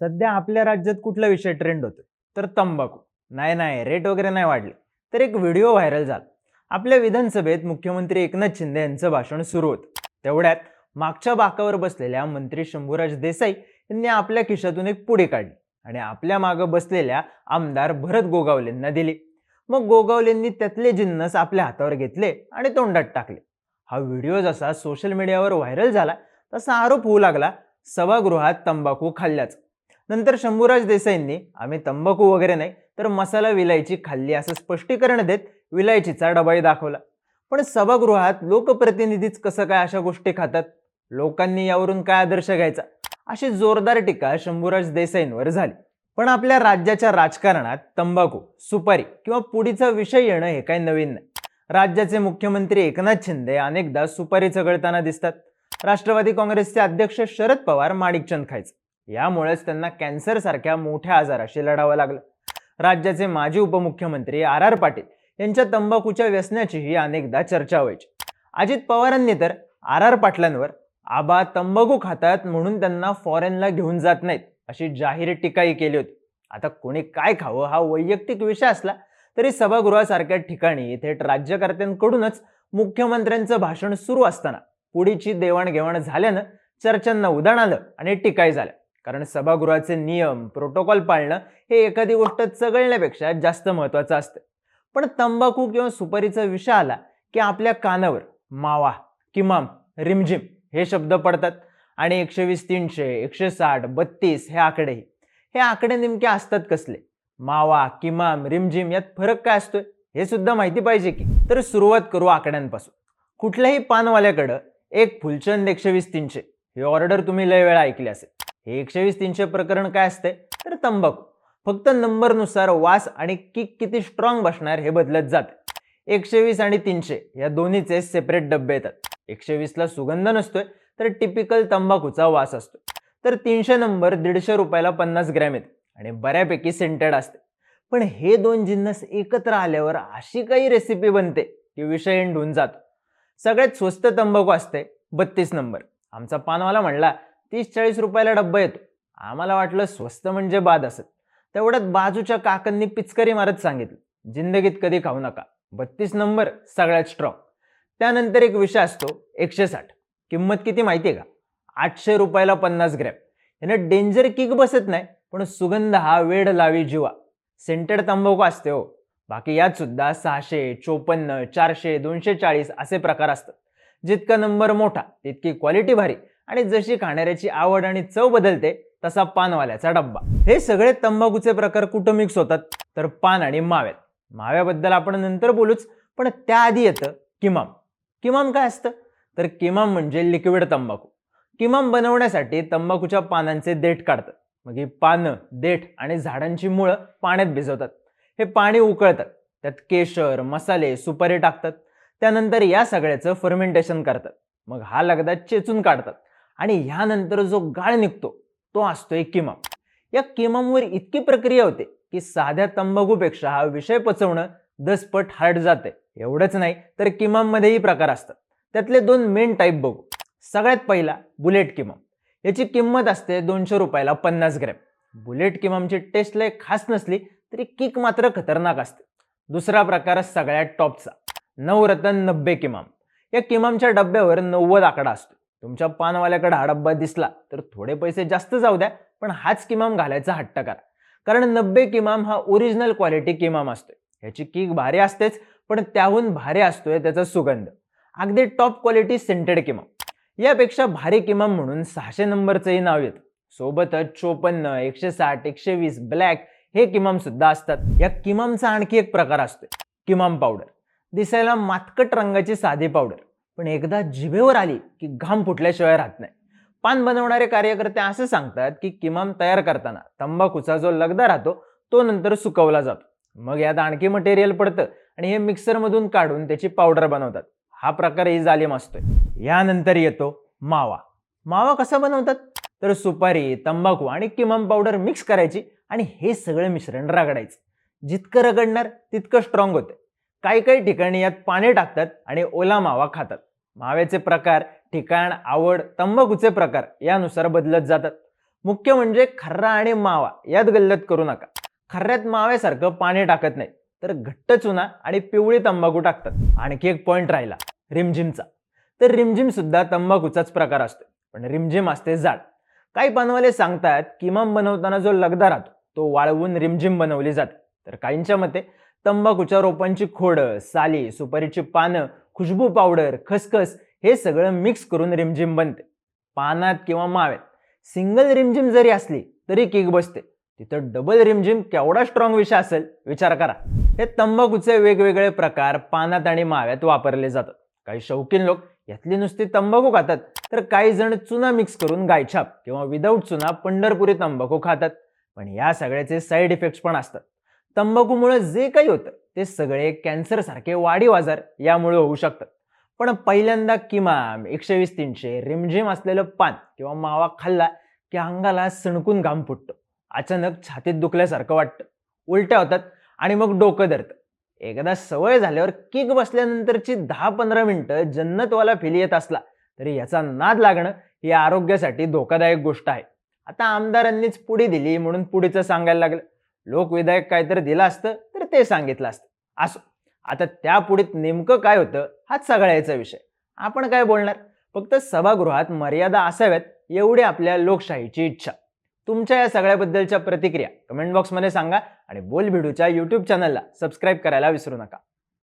सध्या आपल्या राज्यात कुठला विषय ट्रेंड होतोय? तर तंबाखू. नाही नाही रेट वगैरे नाही वाढले. तर एक व्हिडिओ व्हायरल झाला. आपल्या विधानसभेत मुख्यमंत्री एकनाथ शिंदे यांचं भाषण सुरू होतं. तेवढ्यात मागच्या बाकावर बसलेल्या मंत्री शंभूराज देसाई यांनी आपल्या खिशातून एक पुढे काढली आणि आपल्या मागं बसलेल्या आमदार भरत गोगावलेंना दिली. मग गोगावलेंनी त्यातले जिन्नस आपल्या हातावर घेतले आणि तोंडात टाकले. हा व्हिडिओ जसा सोशल मीडियावर व्हायरल झाला तसा आरोप होऊ लागला सभागृहात तंबाखू खाल्ल्याचा. नंतर शंभूराज देसाईंनी आम्ही तंबाखू वगैरे नाही तर मसाला विलायची खाल्ली असं स्पष्टीकरण देत विलायचीचा डबाई दाखवला. पण सभागृहात लोकप्रतिनिधीच कसं काय अशा गोष्टी खातात? लोकांनी यावरून काय आदर्श घ्यायचा? अशी जोरदार टीका शंभूराज देसाईंवर झाली. पण आपल्या राज्याच्या राजकारणात तंबाखू सुपारी किंवा पुडीचा विषय येणं हे काही नवीन नाही. राज्याचे मुख्यमंत्री एकनाथ शिंदे अनेकदा सुपारी चघळताना दिसतात. राष्ट्रवादी काँग्रेसचे अध्यक्ष शरद पवार माणिकचंद खायचे. यामुळेच त्यांना कॅन्सर सारख्या मोठ्या आजाराशी लढावं लागलं. राज्याचे माजी उपमुख्यमंत्री आर आर पाटील यांच्या तंबाखूच्या व्यसनाचीही अनेकदा चर्चा व्हायची. अजित पवारांनी तर आर आर पाटलांवर आबा तंबाखू खातात म्हणून त्यांना फॉरेनला घेऊन जात नाहीत अशी जाहीर टीकाही केली होती. आता कोणी काय खावं हा वैयक्तिक विषय असला तरी सभागृहासारख्या ठिकाणी थेट राज्यकर्त्यांकडूनच मुख्यमंत्र्यांचं भाषण सुरू असताना पुढीची देवाणघेवाण झाल्यानं चर्चांना उदाण आलं आणि टीकाही झाल्या. कारण सभागृहाचे नियम प्रोटोकॉल पाळणं हे एखादी गोष्ट चघळण्यापेक्षा जास्त महत्वाचं असतं. पण तंबाखू किंवा सुपारीचा विषय आला की आपल्या कानावर मावा किमाम रिमझिम हे शब्द पडतात आणि एकशे वीस तीनशे एकशे साठ बत्तीस हे आकडेही हे आकडे नेमके असतात कसले? मावा किमाम रिमझिम यात फरक काय असतोय? हे सुद्धा माहिती पाहिजे की. तर सुरुवात करू आकड्यांपासून. कुठल्याही पानवाल्याकडं एक फुलचंद एकशे वीस तीनशे. ही ऑर्डर तुम्ही लय वेळा ऐकली असेल. हे एकशे वीस तीनशे प्रकरण काय असते? तर तंबाखू. फक्त नंबरनुसार वास आणि किक किती स्ट्रॉंग बसणार हे बदलत जाते. एकशे वीस आणि तीनशे या दोन्हीचे सेपरेट डब्बे येतात. एकशे वीसला सुगंध नसतोय तर टिपिकल तंबाखूचा वास असतो तर तीनशे नंबर दीडशे रुपयाला पन्नास ग्रॅम येते आणि बऱ्यापैकी सेंटेड असते. पण हे दोन जिन्नस एकत्र आल्यावर अशी काही रेसिपी बनते की विषय एंड होऊन जातो. सगळ्यात स्वस्त तंबाखू असते बत्तीस नंबर. आमचा पानवाला म्हणला तीस चाळीस रुपयाला डब्बा येतो. आम्हाला वाटलं स्वस्त म्हणजे बाद असत तेवढ्यात बाजूच्या काकांनी पिचकरी मारत सांगितलं. जिंदगीत कधी खाऊ नका. बत्तीस नंबर सगळ्यात स्ट्रॉंग त्यानंतर एक विषय असतो एकशे साठ. किंमत किती माहिती आहे का? आठशे रुपयाला पन्नास ग्रॅम. यानं डेंजर किक बसत नाही पण सुगंध हा वेड लावी जीवा. सेंटेड तंबाखू असते हो. बाकी यात सुद्धा सहाशे चोपन्न चारशे दोनशे चाळीस असे प्रकार असतात. जितका नंबर मोठा तितकी क्वालिटी भारी. आणि जशी खाणाऱ्याची आवड आणि चव बदलते तसा पानवाल्याचा डब्बा. हे सगळे तंबाखूचे प्रकार कुठं मिक्स होतात? तर पान आणि माव्यात माव्याबद्दल आपण नंतर बोलूच पण त्याआधी येतं किमाम. किमाम काय असतं? तर किमाम म्हणजे लिक्विड तंबाखू. किमाम बनवण्यासाठी तंबाखूच्या पानांचे देठ काढतात. मग ही पानं देठ आणि झाडांची मुळं पाण्यात भिजवतात. हे पाणी उकळतात. त्यात केशर मसाले सुपारी टाकतात. त्यानंतर या सगळ्याचं फर्मेंटेशन करतात. मग हा लगदा चेचून काढतात. आणि ह्यानंतर जो गाळ निघतो तो असतोय किमम. या किममवर इतकी प्रक्रिया होते की साध्या तंबाखूपेक्षा हा विषय पचवणं दसपट हार्ड जाते एवढंच नाही तर किमममध्येही प्रकार असतात. त्यातले दोन मेन टाईप बघू. सगळ्यात पहिला बुलेट किमम. याची किंमत असते दोनशे रुपयाला पन्नास ग्रॅम. बुलेट किममची टेस्ट लय खास नसली तरी किक मात्र खतरनाक असते. दुसरा प्रकार सगळ्यात टॉपचा. नवरत्न नब्बे किमाम. या किमामच्या डब्यावर नव्वद आकडा असतो. तुमच्या पानवाल्याकडे हा डब्बा दिसला तर थोडे पैसे जास्त जाऊ द्या पण हाच किमाम घालायचा हट्ट करा कारण नब्बे किमाम हा ओरिजिनल क्वालिटी किमाम असतोय. ह्याची किक भारी असतेच पण त्याहून भारी असतोय त्याचा सुगंध. अगदी टॉप क्वालिटी सेंटेड किमाम. यापेक्षा भारी किमाम म्हणून सहाशे नंबरचंही नाव येतं. सोबतच चोपन्न एकशे साठ एकशे वीस ब्लॅक हे किमाम सुद्धा असतात. या किमामचा आणखी एक प्रकार असतोय किमाम पावडर दिसायला मातकट रंगाची साधी पावडर पण एकदा जिभेवर आली की घाम फुटल्याशिवाय राहत नाही. पान बनवणारे कार्यकर्ते असे सांगतात की किमाम तयार करताना तंबाखूचा जो लगदा राहतो तो नंतर सुकवला जातो. मग यात आणखी मटेरियल पडतं आणि हे मिक्सरमधून काढून त्याची पावडर बनवतात. हा प्रकारही जालिम असतोय. यानंतर येतो मावा. मावा कसा बनवतात? तर सुपारी तंबाखू आणि किमाम पावडर मिक्स करायची आणि हे सगळं मिश्रण रगडायचं. जितकं रगडणार तितकं स्ट्रॉंग होतं काही काही ठिकाणी यात पाणी टाकतात आणि ओला मावा खातात. माव्याचे प्रकार ठिकाण आवड तंबाखूचे प्रकार यानुसार बदलत जातात. मुख्य म्हणजे खर्रा आणि मावा यात गल्लत करू नका. खर्ऱ्यात माव्यासारखं पाणी टाकत नाही तर घट्ट चुना आणि पिवळी तंबाखू टाकतात. आणखी एक पॉईंट राहिला रिमझिमचा. तर रिमझिम सुद्धा तंबाखूचाच प्रकार असतो पण रिमझिम असते जाड. काही पानवाले सांगतात किमाम बनवताना जो लगदा राहतो तो वाळवून रिमझिम बनवली जाते. तर काहींच्या मते तंबाखूच्या रोपांची खोडं साली सुपारीची पानं खुशबू पावडर खसखस हे सगळं मिक्स करून रिमझिम बनते. पानात किंवा माव्यात. सिंगल रिमझिम जरी असली तरी किक बसते. तिथं डबल रिमझिम केवढा स्ट्रॉंग विषय असेल विचार करा. हे तंबाखूचे वेगवेगळे प्रकार पानात आणि माव्यात वापरले जातात. काही शौकीन लोक यातली नुसती तंबाखू खातात तर काही जण चुना मिक्स करून गायछाप किंवा विदाऊट चुना पंढरपुरी तंबाखू खातात. पण या सगळ्याचे साईड इफेक्ट्स पण असतात. तंबाखूमुळे जे काही होतं ते सगळे कॅन्सर सारखे वाढीव आजार यामुळे होऊ शकतात. पण पहिल्यांदा किमान एकशे वीस तीनशे रिमझिम असलेलं पान किंवा मावा खाल्ला की अंगाला सणकून घाम फुटतो. अचानक छातीत दुखल्यासारखं वाटतं. उलट्या होतात आणि मग डोकं धरतं एकदा सवय झाल्यावर किक बसल्यानंतरची दहा पंधरा मिनिटं जन्नतवाला फील येत असला तरी याचा नाद लागणं ही आरोग्यासाठी धोकादायक गोष्ट आहे. आता आमदारांनीच पुढे दिली म्हणून पुढेचं सांगायला लागलं. लोकविधायक काहीतरी दिलं असतं तर ते सांगितलं असतं. असो. आता त्या पुढीत नेमकं काय होतं हाच सगळ्याचा विषय. आपण काय बोलणार? फक्त सभागृहात मर्यादा असाव्यात एवढी आपल्या लोकशाहीची इच्छा. तुमच्या या सगळ्याबद्दलच्या प्रतिक्रिया कमेंट बॉक्समध्ये सांगा आणि बोल भिडूच्या यूट्यूब चॅनलला सबस्क्राईब करायला विसरू नका.